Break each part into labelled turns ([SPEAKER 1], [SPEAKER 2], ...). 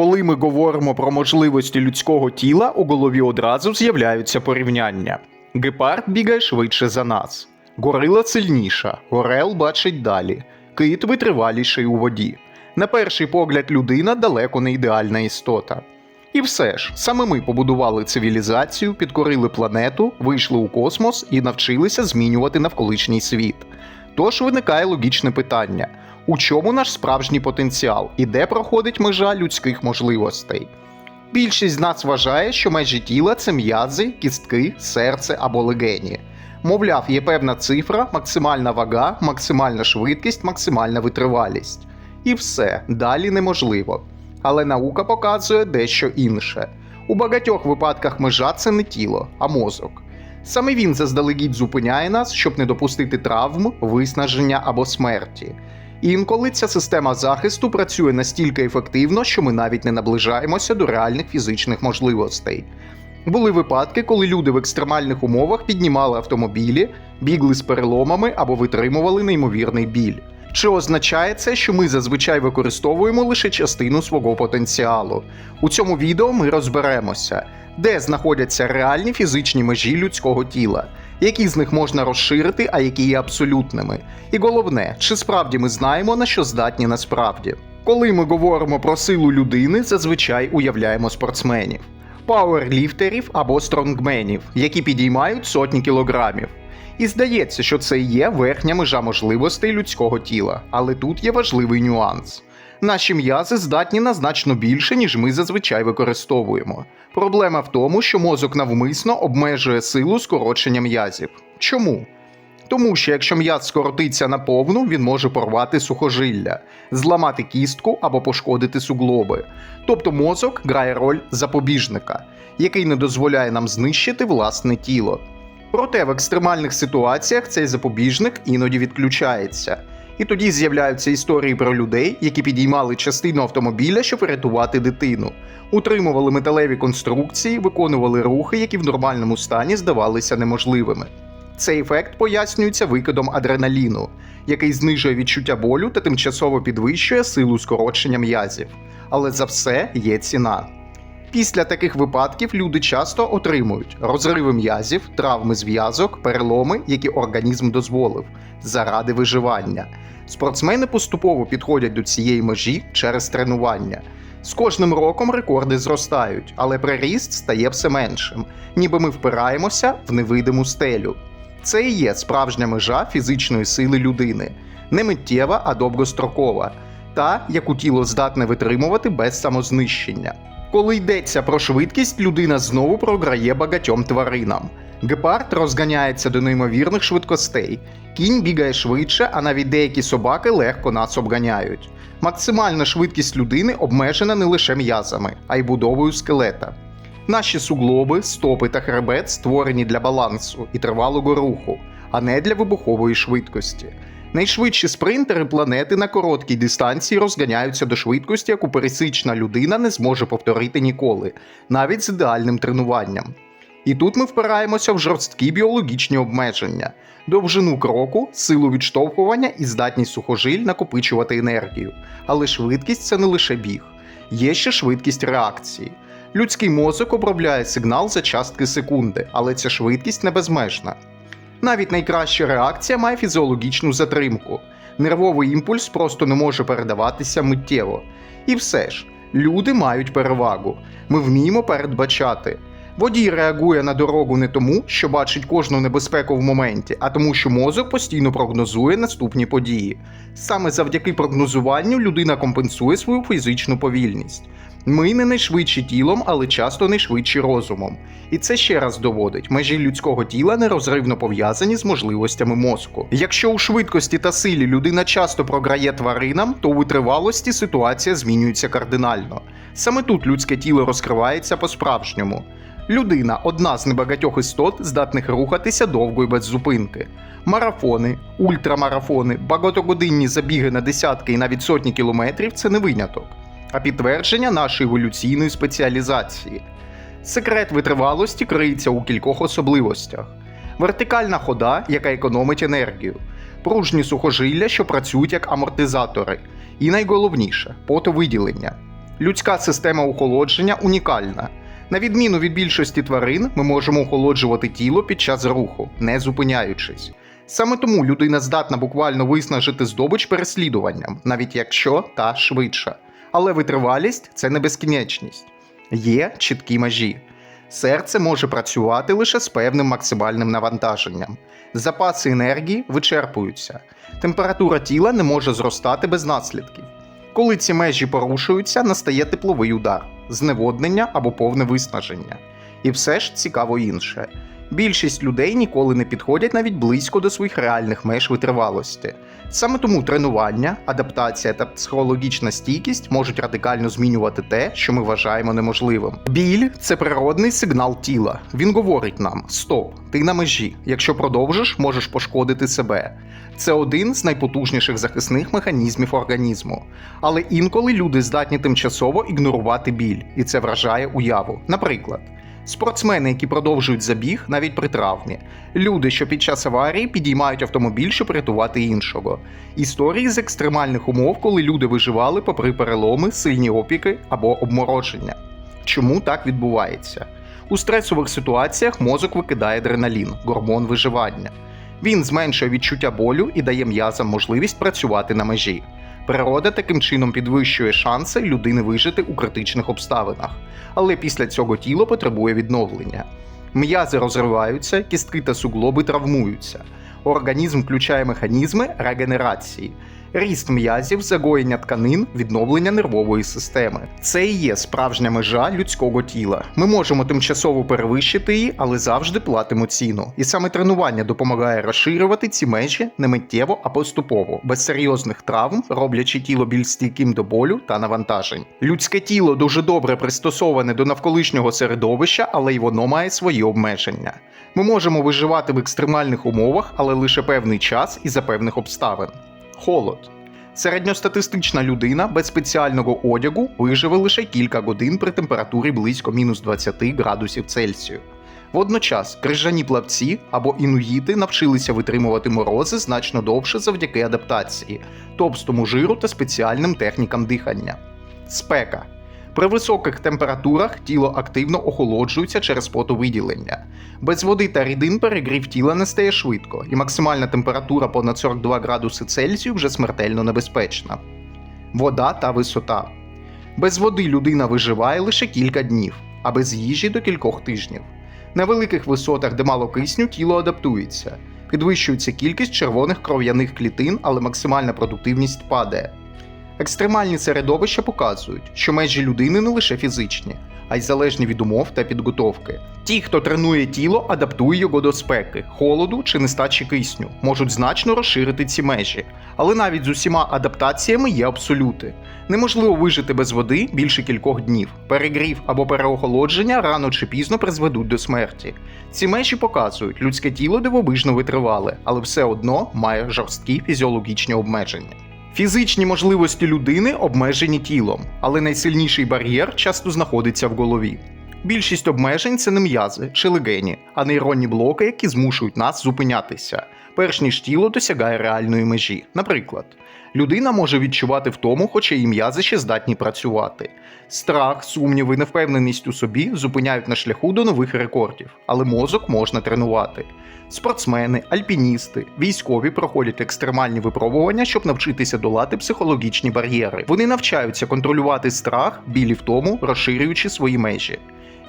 [SPEAKER 1] Коли ми говоримо про можливості людського тіла, у голові одразу з'являються порівняння. Гепард бігає швидше за нас, горила сильніша, горел бачить далі, кит витриваліший у воді. На перший погляд, людина далеко не ідеальна істота. І все ж, саме ми побудували цивілізацію, підкорили планету, вийшли у космос і навчилися змінювати навколишній світ. Тож виникає логічне питання: у чому наш справжній потенціал і де проходить межа людських можливостей? Більшість з нас вважає, що межі тіла це м'язи, кістки, серце або легені. Мовляв, є певна цифра, максимальна вага, максимальна швидкість, максимальна витривалість. І все, далі неможливо. Але наука показує дещо інше. У багатьох випадках межа це не тіло, а мозок. Саме він заздалегідь зупиняє нас, щоб не допустити травм, виснаження або смерті. Інколи ця система захисту працює настільки ефективно, що ми навіть не наближаємося до реальних фізичних можливостей. Були випадки, коли люди в екстремальних умовах піднімали автомобілі, бігли з переломами або витримували неймовірний біль. Чи означає це, що ми зазвичай використовуємо лише частину свого потенціалу? У цьому відео ми розберемося, де знаходяться реальні фізичні межі людського тіла, які з них можна розширити, а які є абсолютними. І головне, чи справді ми знаємо, на що здатні насправді. Коли ми говоримо про силу людини, зазвичай уявляємо спортсменів, пауерліфтерів або стронгменів, які підіймають сотні кілограмів. І здається, що це є верхня межа можливостей людського тіла, але тут є важливий нюанс. Наші м'язи здатні на значно більше, ніж ми зазвичай використовуємо. Проблема в тому, що мозок навмисно обмежує силу скорочення м'язів. Чому? Тому що якщо м'яз скоротиться наповну, він може порвати сухожилля, зламати кістку або пошкодити суглоби. Тобто мозок грає роль запобіжника, який не дозволяє нам знищити власне тіло. Проте в екстремальних ситуаціях цей запобіжник іноді відключається. І тоді з'являються історії про людей, які підіймали частину автомобіля, щоб врятувати дитину, утримували металеві конструкції, виконували рухи, які в нормальному стані здавалися неможливими. Цей ефект пояснюється викидом адреналіну, який знижує відчуття болю та тимчасово підвищує силу скорочення м'язів. Але за все є ціна. Після таких випадків люди часто отримують розриви м'язів, травми зв'язок, переломи, які організм дозволив, заради виживання. Спортсмени поступово підходять до цієї межі через тренування. З кожним роком рекорди зростають, але приріст стає все меншим, ніби ми впираємося в невидиму стелю. Це і є справжня межа фізичної сили людини, не миттєва, а довгострокова, та, яку тіло здатне витримувати без самознищення. Коли йдеться про швидкість, людина знову програє багатьом тваринам. Гепард розганяється до неймовірних швидкостей, кінь бігає швидше, а навіть деякі собаки легко нас обганяють. Максимальна швидкість людини обмежена не лише м'язами, а й будовою скелета. Наші суглоби, стопи та хребет створені для балансу і тривалого руху, а не для вибухової швидкості. Найшвидші спринтери планети на короткій дистанції розганяються до швидкості, яку пересічна людина не зможе повторити ніколи, навіть з ідеальним тренуванням. І тут ми впираємося в жорсткі біологічні обмеження, довжину кроку, силу відштовхування і здатність сухожиль накопичувати енергію. Але швидкість це не лише біг, є ще швидкість реакції. Людський мозок обробляє сигнал за частки секунди, але ця швидкість не безмежна. Навіть найкраща реакція має фізіологічну затримку. Нервовий імпульс просто не може передаватися миттєво. І все ж, люди мають перевагу. Ми вміємо передбачати. Водій реагує на дорогу не тому, що бачить кожну небезпеку в моменті, а тому, що мозок постійно прогнозує наступні події. Саме завдяки прогнозуванню людина компенсує свою фізичну повільність. Ми не найшвидші тілом, але часто найшвидші розумом. І це ще раз доводить, межі людського тіла нерозривно пов'язані з можливостями мозку. Якщо у швидкості та силі людина часто програє тваринам, то у витривалості ситуація змінюється кардинально. Саме тут людське тіло розкривається по-справжньому. Людина одна з небагатьох істот, здатних рухатися довго і без зупинки. Марафони, ультрамарафони, багатогодинні забіги на десятки і навіть сотні кілометрів це не виняток, а підтвердження нашої еволюційної спеціалізації. Секрет витривалості криється у кількох особливостях: вертикальна хода, яка економить енергію, пружні сухожилля, що працюють як амортизатори, і найголовніше потовиділення. Людська система охолодження унікальна. На відміну від більшості тварин, ми можемо охолоджувати тіло під час руху, не зупиняючись. Саме тому людина здатна буквально виснажити здобич переслідуванням, навіть якщо та швидша. Але витривалість це не безкінечність. Є чіткі межі. Серце може працювати лише з певним максимальним навантаженням. Запаси енергії вичерпуються. Температура тіла не може зростати без наслідків. Коли ці межі порушуються, настає тепловий удар, зневоднення або повне виснаження. І все ж цікаво інше. Більшість людей ніколи не підходять навіть близько до своїх реальних меж витривалості. Саме тому тренування, адаптація та психологічна стійкість можуть радикально змінювати те, що ми вважаємо неможливим. Біль це природний сигнал тіла. Він говорить нам: стоп, ти на межі. Якщо продовжиш, можеш пошкодити себе. Це один з найпотужніших захисних механізмів організму. Але інколи люди здатні тимчасово ігнорувати біль, і це вражає уяву. Наприклад. Спортсмени, які продовжують забіг навіть при травмі, люди, що під час аварії підіймають автомобіль, щоб рятувати іншого. Історії з екстремальних умов, коли люди виживали попри переломи, сильні опіки або обмороження. Чому так відбувається? У стресових ситуаціях мозок викидає адреналін, гормон виживання. Він зменшує відчуття болю і дає м'язам можливість працювати на межі. Природа таким чином підвищує шанси людини вижити у критичних обставинах, але після цього тіло потребує відновлення. М'язи розриваються, кістки та суглоби травмуються. Організм включає механізми регенерації, ріст м'язів, загоєння тканин, відновлення нервової системи. Це і є справжня межа людського тіла. Ми можемо тимчасово перевищити її, але завжди платимо ціну. І саме тренування допомагає розширювати ці межі не миттєво, а поступово, без серйозних травм, роблячи тіло більш стійким до болю та навантажень. Людське тіло дуже добре пристосоване до навколишнього середовища, але й воно має свої обмеження. Ми можемо виживати в екстремальних умовах, але лише певний час і за певних обставин. Холод. Середньостатистична людина без спеціального одягу виживе лише кілька годин при температурі близько мінус 20 градусів Цельсію. Водночас крижані плавці або інуїти навчилися витримувати морози значно довше завдяки адаптації, товстому жиру та спеціальним технікам дихання. Спека. При високих температурах тіло активно охолоджується через потовиділення. Без води та рідин перегрів тіла не стає швидко, і максимальна температура понад 42 градуси Цельсію вже смертельно небезпечна. Вода та висота. Без води людина виживає лише кілька днів, а без їжі до кількох тижнів. На великих висотах, де мало кисню, тіло адаптується. Підвищується кількість червоних кров'яних клітин, але максимальна продуктивність падає. Екстремальні середовища показують, що межі людини не лише фізичні, а й залежні від умов та підготовки. Ті, хто тренує тіло, адаптує його до спеки, холоду чи нестачі кисню, можуть значно розширити ці межі. Але навіть з усіма адаптаціями є абсолюти. Неможливо вижити без води більше кількох днів. Перегрів або переохолодження рано чи пізно призведуть до смерті. Ці межі показують, людське тіло дивовижно витривале, але все одно має жорсткі фізіологічні обмеження. Фізичні можливості людини обмежені тілом, але найсильніший бар'єр часто знаходиться в голові. Більшість обмежень це не м'язи чи легені, а нейронні блоки, які змушують нас зупинятися, перш ніж тіло досягає реальної межі. Наприклад, людина може відчувати втому, хоча її м'язи ще здатні працювати. Страх, сумніви, невпевненість у собі зупиняють на шляху до нових рекордів, але мозок можна тренувати. Спортсмени, альпіністи, військові проходять екстремальні випробування, щоб навчитися долати психологічні бар'єри. Вони навчаються контролювати страх, білі втому, розширюючи свої межі.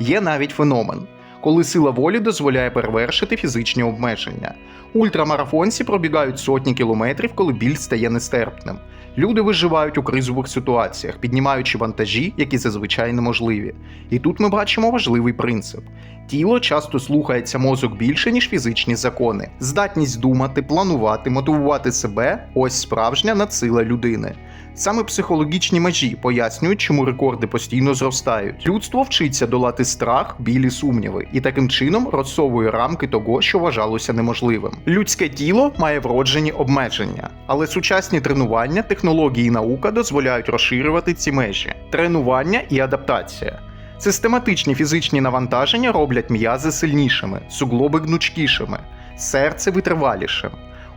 [SPEAKER 1] Є навіть феномен, коли сила волі дозволяє перевершити фізичні обмеження. Ультрамарафонці пробігають сотні кілометрів, коли біль стає нестерпним. Люди виживають у кризових ситуаціях, піднімаючи вантажі, які зазвичай неможливі. І тут ми бачимо важливий принцип: тіло часто слухається мозок більше, ніж фізичні закони. Здатність думати, планувати, мотивувати себе ось справжня надсила людини. Саме психологічні межі пояснюють, чому рекорди постійно зростають. Людство вчиться долати страх, білі сумніви, і таким чином розсовує рамки того, що вважалося неможливим. Людське тіло має вроджені обмеження, але сучасні тренування, технології і наука дозволяють розширювати ці межі. Тренування і адаптація. Систематичні фізичні навантаження роблять м'язи сильнішими, суглоби гнучкішими, серце витривалішим.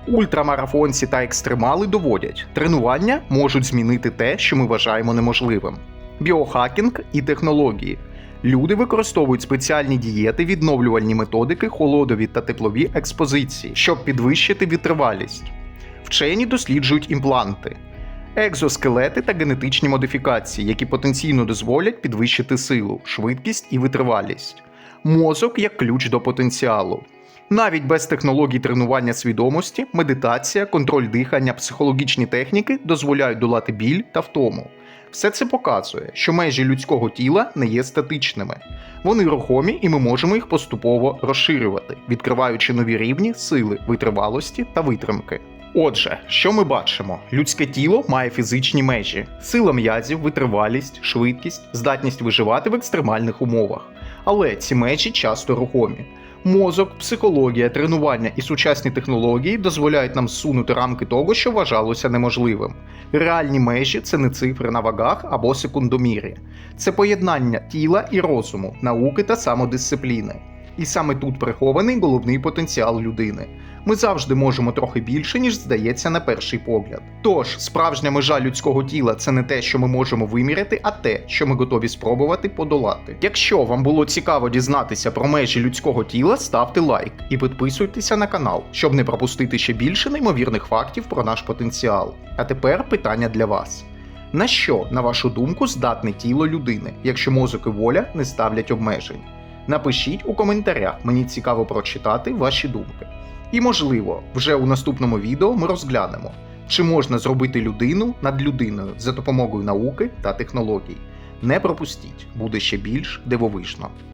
[SPEAKER 1] Ультрамарафонці та екстремали доводять, тренування можуть змінити те, що ми вважаємо неможливим. біохакінг і технології. Люди використовують спеціальні дієти, відновлювальні методики, холодові та теплові експозиції, щоб підвищити витривалість. Вчені досліджують імпланти, екзоскелети та генетичні модифікації, які потенційно дозволять підвищити силу, швидкість і витривалість. Мозок як ключ до потенціалу. Навіть без технологій тренування свідомості, медитація, контроль дихання, психологічні техніки дозволяють долати біль та втому. Все це показує, що межі людського тіла не є статичними. Вони рухомі, і ми можемо їх поступово розширювати, відкриваючи нові рівні сили, витривалості та витримки. Отже, що ми бачимо? Людське тіло має фізичні межі: сила м'язів, витривалість, швидкість, здатність виживати в екстремальних умовах. Але ці межі часто рухомі. Мозок, психологія, тренування і сучасні технології дозволяють нам сунути рамки того, що вважалося неможливим. Реальні межі це не цифри на вагах або секундомірі, це поєднання тіла і розуму, науки та самодисципліни. І саме тут прихований головний потенціал людини. Ми завжди можемо трохи більше, ніж здається на перший погляд. Тож, справжня межа людського тіла це не те, що ми можемо виміряти, а те, що ми готові спробувати подолати. Якщо вам було цікаво дізнатися про межі людського тіла, ставте лайк і підписуйтеся на канал, щоб не пропустити ще більше неймовірних фактів про наш потенціал. А тепер питання для вас. На що, на вашу думку, здатне тіло людини, якщо мозок і воля не ставлять обмежень? Напишіть у коментарях, мені цікаво прочитати ваші думки. І можливо, вже у наступному відео ми розглянемо, чи можна зробити людину над людиною за допомогою науки та технологій. Не пропустіть, буде ще більш дивовижно.